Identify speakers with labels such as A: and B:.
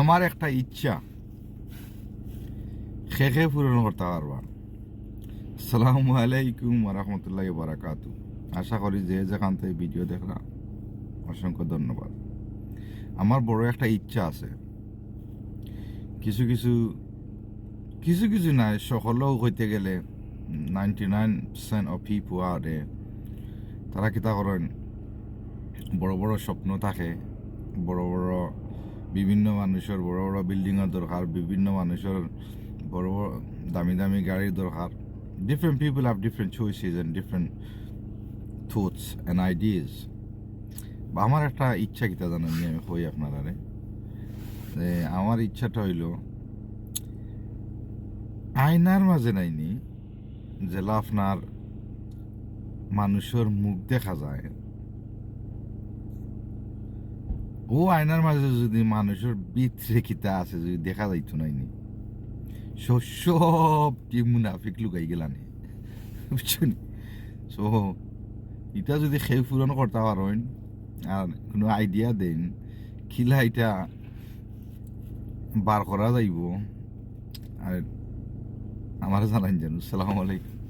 A: আমার একটা ইচ্ছা। খে খে পূরণ করতে পারবা আসসালামু আলাইকুম রহমতুল্লাহ বারাকাতু আশা করি যে যেখান থেকে ভিডিও দেখলা অসংখ্য ধন্যবাদ। আমার বড় একটা ইচ্ছা আছে। কিছু কিছু কিছু কিছু নাই, সকলেও হইতে গেলে ninety nine percent of people আরে তারা কিতা করেন? বড় বড় স্বপ্ন থাকে, বড় বড় বিভিন্ন মানুষের বড় বড় বিল্ডিংয়ের দরকার, বিভিন্ন মানুষের বড় বড় দামি দামি গাড়ির দরকার। Different people have different choices and different thoughts and ideas বা আমার একটা ইচ্ছা কিতা জানেন আমি কই আপনারা যে আমার ইচ্ছাটা হইল, আয়নার মাঝে নাইনি জেলা আপনার মানুষের মুখ দেখা যায়। ও আয়নার মাঝে যদি মানুষের ভিতরে কিতা আছে, যদি দেখা যাইতো নাইনি সো- সব কি মুনাফিক লুকাই গেলানি। বুঝছেন? সো এটা যদি খেয়ে পূরণ করতে পারেন, আর কোনো আইডিয়া দেন, খিলা এটা বার করা যাইব। আর আমার জানাই জানো সালাম আলাইকুম।